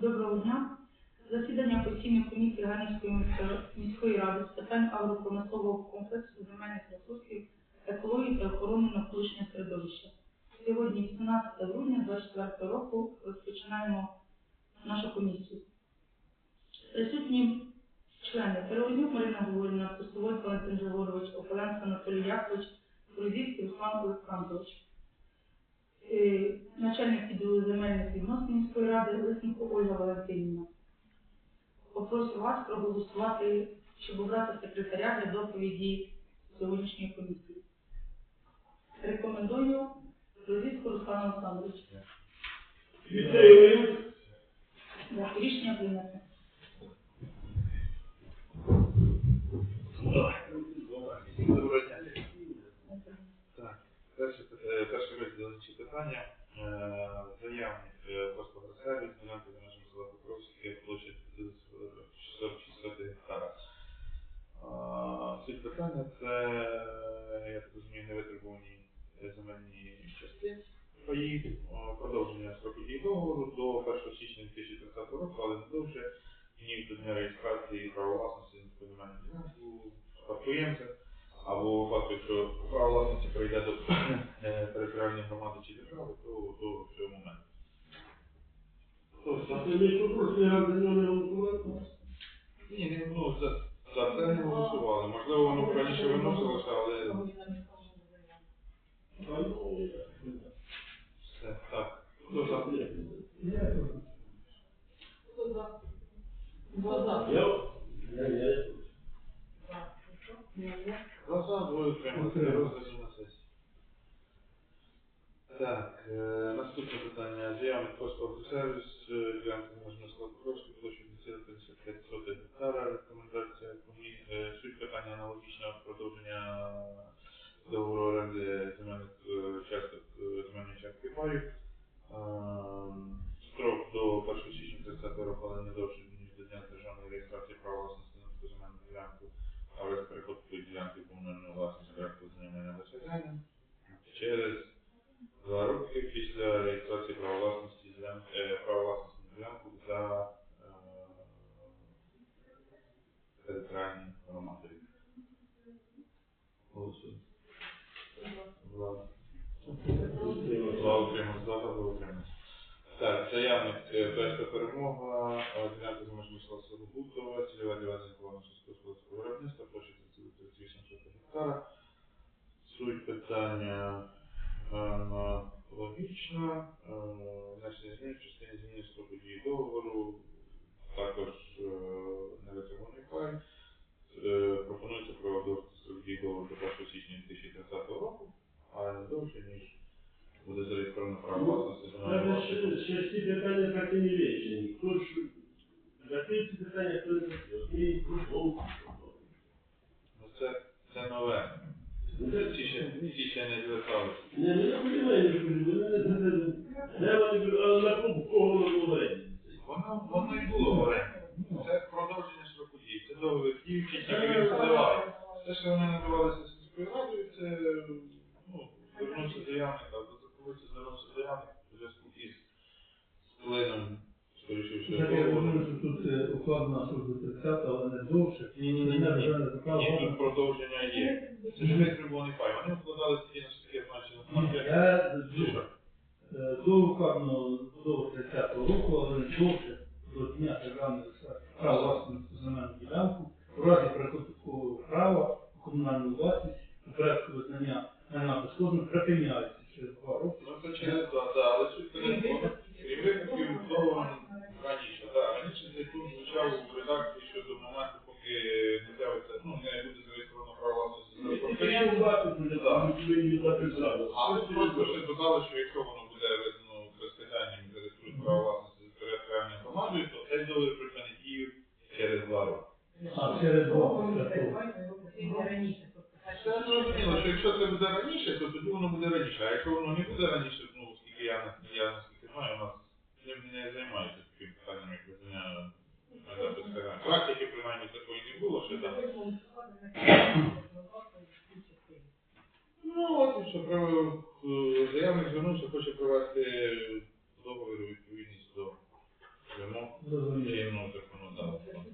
Доброго дня. Засідання постійної комісії Ганівської міської- ради з питань агропромислового комплексу земельних ресурсів, екології та охорони навколишнього середовища. Сьогодні 18 грудня 2024 року розпочинаємо нашу комісію. Присутні члени Переводнюк Марина Григорівна, Пустовойко Антон Григорович, Опаленко Анатолій Якович, Грузівський Руслан Олександрович. Е, начальник відділу земельних відносин міської ради Лисенко Ольга Валентинівна. Попрошу вас проголосувати, щоб обрати секретаря для доповіді сьогоднішньої комісії. Рекомендую Розівську Руслана Олександровича. Дякую. Рішення прийнято. Доброго дня. Так, перше, перше розділення питання. Е, Заявник е, Господарсервіс, ділянка за межами села Покровське, площа 600 гектара. Суть питання це, я так розумію, невитребувані земельні частини паї, продовження строку дії договору до 1 січня 2030 року, але не довше, ніж до дня реєстрації права власності на земельну ділянку спадкоємця або у випадку, якщо право власності прийде до е, територіальної громади чи держави, то до цього моменту. За голосував? Ні, не, ну, за, за це не голосували. Можливо, воно раніше виносилося, але ну, все. Так. Хто за? Я? Я, я. За, за, двоє утрималися. Розгляді на сесії. Так, е, наступне питання. Заявник Постов сервіс, е, ділянка можна Славковську, площа 55 сотих гектара, рекомендація комі- е, Суть питання аналогічна продовження договору оренди земельних е, часток, е, земельної частки паю. Ем, Строк до 1 січня 30 року, але не довше, ніж до дня державної реєстрації права власності на таку земельну ділянку, але з переход такої ділянки комунальної власності порядку знайомлення досягання. Через два роки після реєстрації права власності ділянки, е, права власності на ділянку за е, територіальні громади. Голосуємо. Два. Два утримались, два за, два утримались. Так, заявник ПСП перемога, ділянка за межами села Сологутова, цільова ділянка плану сільськогосподарського виробництва, площа 38 гектара. Суть питання е, аналогічна, е, внесення змін в частині зміни строку дії договору, також е, невитриманий пай. Пропонується продовжити строк дії договору до 1 січня 2030 року, але не довше, ніж буде зареєстровано право власності Це земельної ж власності. ще всі питання так і не вирішені. Хто ж питання, хто не закрив? Ні, ну, Ну, Це, це нове. Ці ще, ці ще не зверталися. Не, ну я розумію, не кажу, вони не знають. Де вони кажуть, але на кого кого воно Воно, воно і було в оренді. Це продовження строку дії. Це договір діючий, тільки він подавав. Те, що вони надавалися сільською радою, це ну, звернувся заявник, а до заковиці звернувся заявник у зв'язку із плином, скоріше всього, Я думаю, що тут е, укладена служба 30, але не довше. Ні, ні, ні, ні. вже. Ні, тут продовження є. Це ж витребуваний пай. Вони вкладали тоді на таке значення. Я що? е, до укладеного до 30 року, але не довше до дня державної права власності земельну ділянку, у разі такого права у комунальну власність у порядку визнання майна безкоштовно припиняється через два роки. Ну, це через два, да, але суть випадків, договором раніше, да, раніше цей пункт звучав у редакції, що до моменту, поки не з'явиться, ну, не буде зареєстровано право власності за Причому бачу, що Да. ми повинні віддати зразу. А тут просто ще додали, що якщо воно буде видно безпитанням і зареєструють право власності за територіальною громадою, то цей договір припинить дію через два роки. А через два того. Це зрозуміло, що якщо це буде раніше, то тоді воно буде раніше. А якщо воно не буде раніше, що хоче провести судову відповідність до вимог чинного законодавства.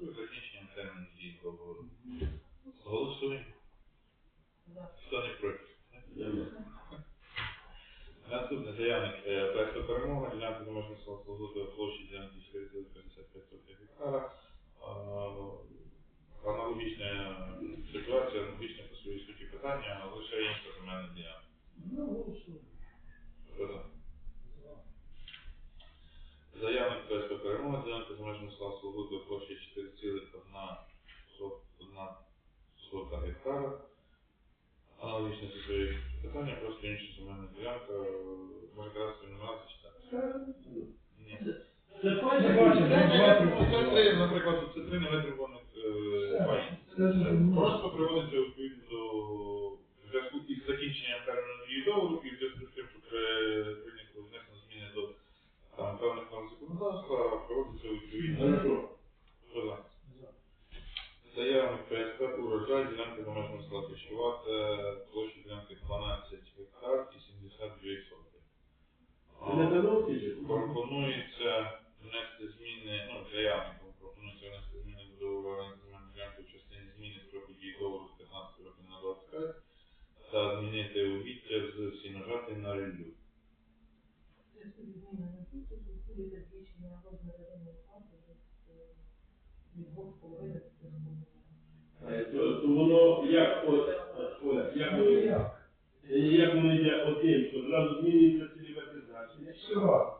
Закінчення терміну дії договору. Голосуємо. Хто не проти? Наступне заявник е, проекту перемоги для заможництва служби площі ділянки 455 гектара. Аналогічна ситуація, аналогічне по своїй суті питання, лише інша земельна ділянка. За? Заявник ПСП перемога, ділянка домашнього села Солодової площі 4,1 гектара. Аналогічне по своїй питання, просто інша земельна ділянка. Може кадастрові номера зачитати? Ні. Це три, наприклад, це три невитребуваних Це- це. Просто приводиться відповідно до зв'язку із закінченням терміну і в зв'язку з тим, що при прийнято внесено зміни до там, певних норм законодавства, проводиться відповідно. Хто ПСП урожай, ділянки домашнього можна Пищувати, площа ділянки 12 гектар і 72 сотки. Це не Дановський чи? Пропонується внести зміни, ну, заявникам пропонується внести зміни до договору оренди земельної ділянки в частині зміни строку дії договору з 15 років на 25 та змінити угіддя з сіножати на ріллю. Е, То то воно як от, от, Оля, як Ну, воно як? Е, Як воно йде одним, що зразу змінюється цільове призначення. Все разом.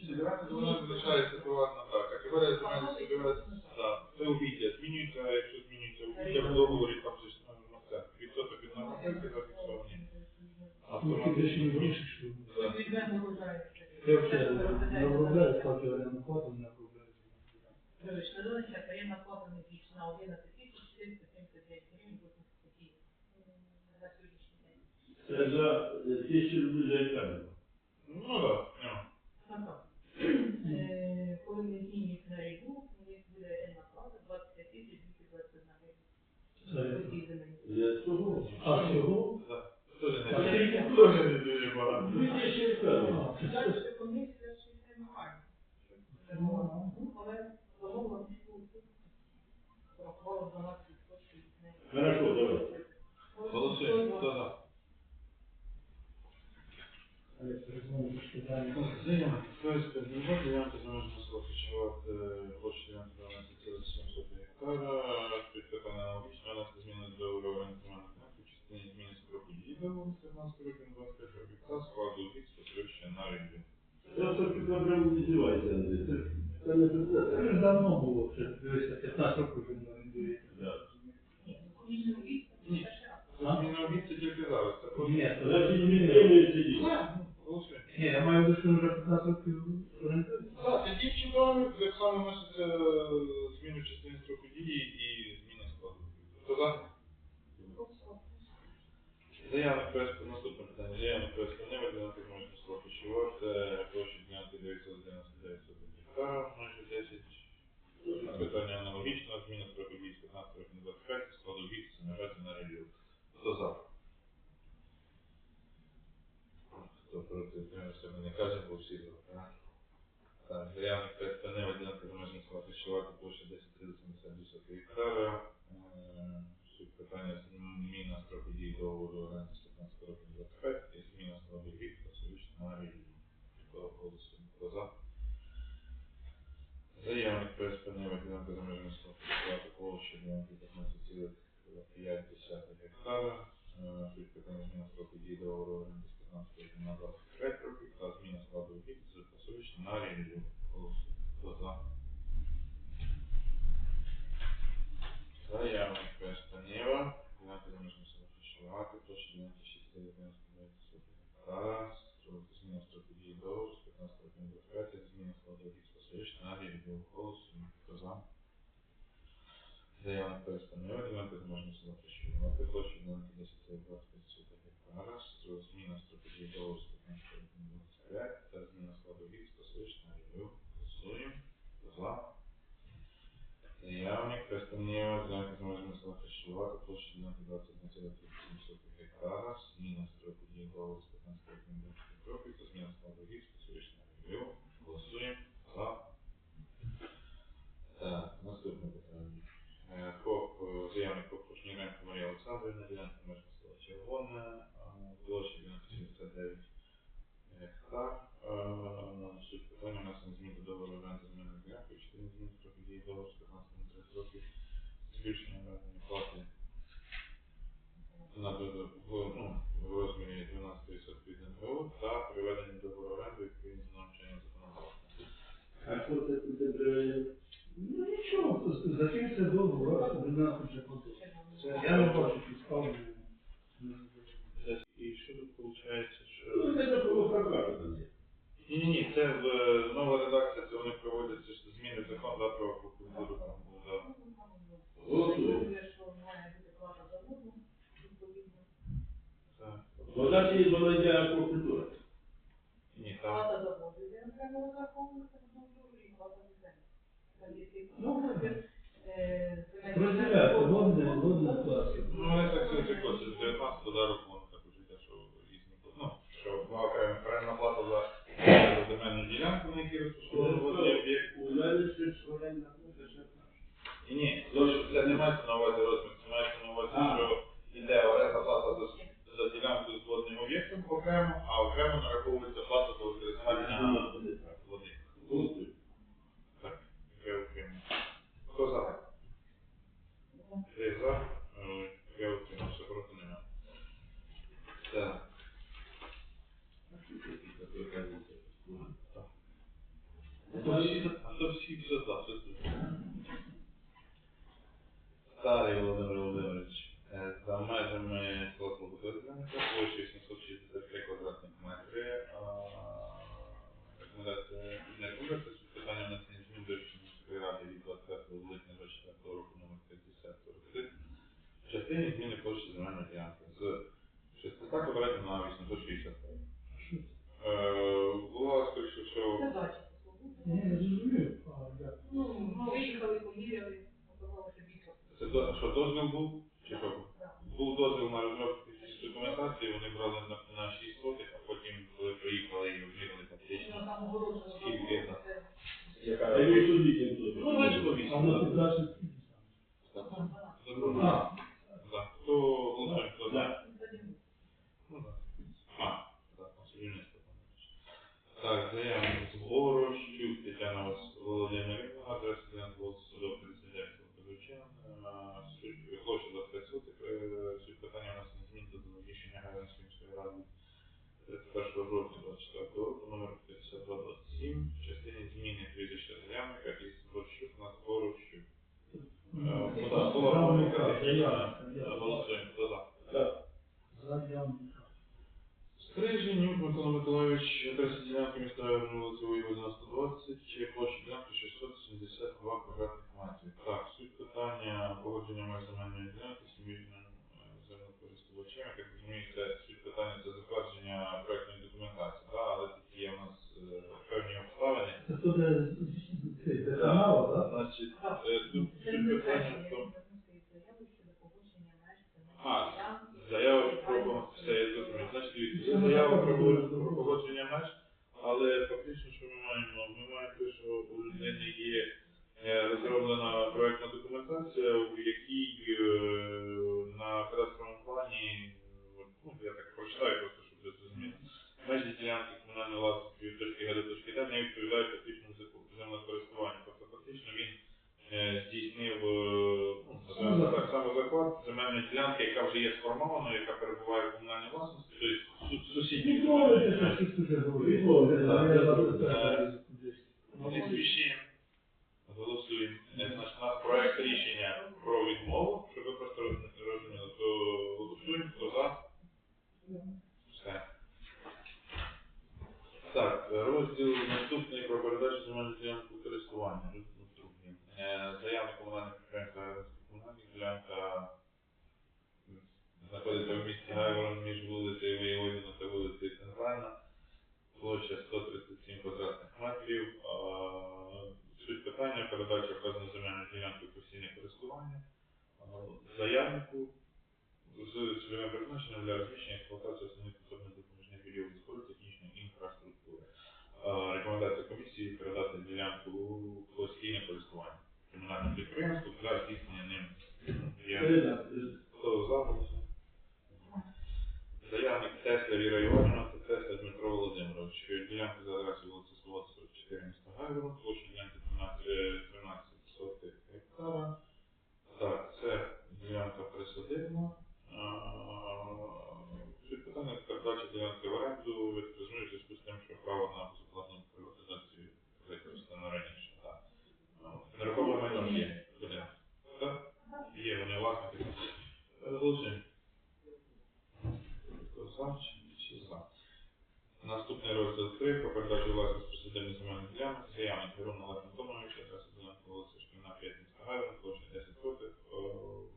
Сільська вона залишається приватна так. Категорія земельних сільських так. Це угіддя. Змінюється, якщо змінюється угіддя в договорі, там же ж ну, це відсоток від нормативки зафіксовані. Ну, ти рішення більше, що Так. я вже не обробляю, платю оренду плату, не обробляю. Надалися таємна плата не більше на 11 тисяч 479 гривень 8 копійок на сьогоднішній день. Це за е, тисячу рублів за гектар. Ну так. ну. Ну. Е, Коли ми змінюють на ріку, у них буде енна плата 25 тисяч 221 Це гривень. цього. А всього? Так. Теж не А дуже- скільки? теж не дуже багато. Дві тисячі гектарів. А, це Далі все. комісія ще все нормально. Ну, Ну, але замовила міську порахувала 12 відсотків від неї. Хорошо, давай. Голосуємо. Хто за? Але перезвоню до питання. Заявник. ПСП Дніпро, ділянка замежного села Печувати, площа ділянки 12,700 гектара. Під питання аналогічно, внести зміни до договору оренди земельних ділянок в частині зміни строку дії договору з 15 років на 25 років та складу фікс посвідчення на рівні. Це все програму не здівається, Андрій. Це це не Це це. ж давно було, вже дивися, 15 років вже не орендує. Да. Ні, ну, комісія вік, це Ні. Ні, це я маю виду, що вже 15 років орендує. Так, це діючий договір, так само вноситься зміни в частині строку дії і зміни складу. Хто за? Заявник ПСП, наступне питання. Заявник ПСП не виділити можна слово пищувати, площі ділянки 999 гектара, майже 10. Питання аналогічно, зміна строку дії з 15 років на 25, складу вік, нажати на рев'ю. Хто за? to produktivno se ne kaže povsilo. Verjamem, da ne vodi na premožnost, ko se še vako pošlje 10-30-70 hektara. Še pitanje, mi na strokovni dovodu, da se села Фішувати, площа соток гектара, зміна строку дії глави з 15 рекомендованих років та зміна складу гір специфічного регіону. Голосуємо за. Так, наступне питання. Е, по е, заявник по Пушні Марія Олександрівна, ділянка мешканства Червона, на додатку ну, в розмірі 12% від та приведення Ну, водне, водне класи. Ну, вони так все також, з 19 до року вони так уже що різні. Ну, що два окремі окрема плата за за земельну ділянку, на якій розташований водний об'єкт. У мене ще ж оренда ще І ні, то, це не мається на увазі розмір, це мається на увазі, що йде оренда плата за, за ділянку з водним об'єктом окремо, а окремо нараховується плата за використання води. Голосуємо. Так, я окремо. Хто за? Три за, е, я утримався, проти нема. Так. А то всі, а то всі все за, все тут. Старий Володимир Володимирович, е, за межами Славутозвенка, площею 763 квадратних метри. а, Рекомендація не рекомендація з питання внесення змін до рішення міської ради від 25 липня 24 року номер 5043 в частині зміни площі земельної ділянки з 600 квадратів на 865. Е, Була, скоріше всього, Ні, не розумію. А, як? Виїхали, поміряли, оказалося більше. Це до, що дозвіл був? Чи що? був? Був дозвіл на розробку технічної документації, вони брали на, на 6 сотих, а потім, коли приїхали і обміряли фактично. Скільки, да. А ви судіть тут. Ну, вийшло А воно 8. піддача Добре. А, Так, хто голосує, хто за? За. Ну, так. А, так, Сергій Степанович. Так, заявник з Борощук, Тетяна Володимирівна, адреса вулиця Судов, 39, Володимирчан, суть площа 25 сотих, е, суть питання у нас не змін до рішення міської ради 31 жовтня 24 року, номер 5227, в частині зміни прізвища заявника із Борщук на Борощук. Е, ну, так, була помилка, Заявника, Е, заявника. Голосуємо, хто за? Так. Заявника. Стрижень Микола Миколайович, адреса ділянки міста вулиці Воєводина 120, площа ділянки 672 квадратних метрів. Так, суть питання погодження моєї земельної ділянки з суміжним землекористувачем. Я так розумію, це суть питання це затвердження проектної документації, да? але тут є у нас е, певні обставини. Це туди цей канал, так? Значить, е, тут суть питання в тому, А, заява про все, я зрозумів. Значить, дивіться, є заява про про погодження меж, але фактично, що ми те, що у людини є е, розроблена проектна документація, в якій е, на кадастровому плані, е, ну, я так прочитаю просто, щоб ви зрозуміли, межі ділянки комунальної власності від точки Г до точки Д не відповідають фактичному землекористуванню. Тобто фактично він е, здійснив е, ну, так само заклад земельної ділянки, яка вже є сформованою, яка перебуває в комунальній власності, тобто су- сусідні Відмовити, земельні що ділянки. всі вже говорили. Відмовити, так. Я за це. Підвищуємо. Голосуємо. Е, Значить, у нас проект рішення про відмову, щоб ви просто роз- розуміли, то голосуємо, хто за. Все. Так, е, розділ наступний про передачу земельної ділянки у користування. Розділ другий. Е, Заявник комунальних підприємств Гайворонська комунальна ділянка м, знаходиться в місті Гайворон між вулицею Воєводіна та вулицею Центральна. Площа 137 квадратних метрів. А, Суть питання передача вказаної земельної ділянки у постійне користування а, заявнику з цільовим призначенням для розміщення експлуатації основних особних допоміжних і споруд технічної інфраструктури. А, Рекомендація комісії передати ділянку у постійне користування комунальному підприємству для здійснення ним. діяльності. Хто за голосує? Заявник Тесля Віра Іванівна та Тесля Дмитро Володимирович. Ділянка за адресою вулиця Свобода 44 міста Гайворон, площа ділянки 13, е, 13 сотих гектара. Так, це ділянка присадибна. Суть питання передача ділянки в оренду оренду, я так розумію, в зв'язку з тим, що право на безоплатну приватизацію використано раніше. Так. Ну, Нерухоме майно ж є. будинок. Так? Є, вони власники. Е, Голосуємо. Хто за, чи всі за. Наступний розділ 3 про передачу власності присадибних земельних ділянок. Заявник Герон Олег Антонович, адреса ділянки вулиця Шкільна 5 міста Гайвен, площа 10 сотих. Е,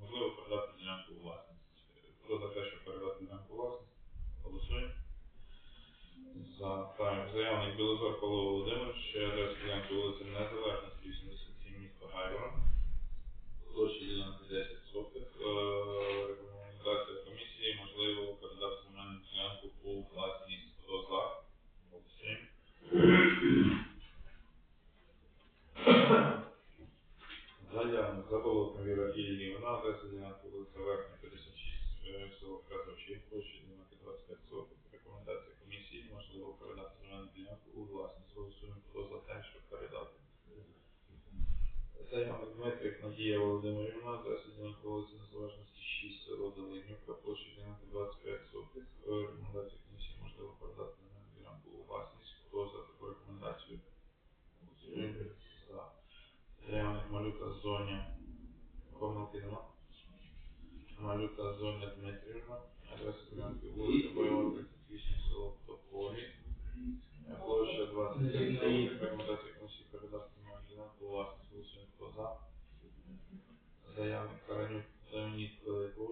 Можливо передати ділянку у власність. Хто за те, щоб передати ділянку у власність? Голосуємо. За так, заявник Білозор Павло Володимирович, адрес ділянки вулиця Незалежності 87 місто Гайвен. Площа ділянки 10 сотих. Е, Рекомендація комісії можливо передати земельну ділянку у власність. Хто за? Голосуємо. Заявник Заболотна Віра і вона адреса ділянки вулиця Верхня 56, е, село Казачі, площа ділянки 25 сотих. Рекомендація комісії можливо передати земельну ділянку у власність. Голосуємо, хто за те, щоб передати. Заявник Дмитрик Надія Володимирівна, адреса ділянки вулиця Незалежності 6, село Зеленівка, площа ділянки 25 сотих. Е, Рекомендація комісії можливо передати земельну ділянку у власність. Хто за таку рекомендацію? За. Заявник Малюка Зоня. Помилки нема. Малюка Зоня Дмитрівна, адреса ділянки вулиця Бойова 38, село Тополі. Площа 25 сотих. Рекомендація za, za ja, za rynku, za rynku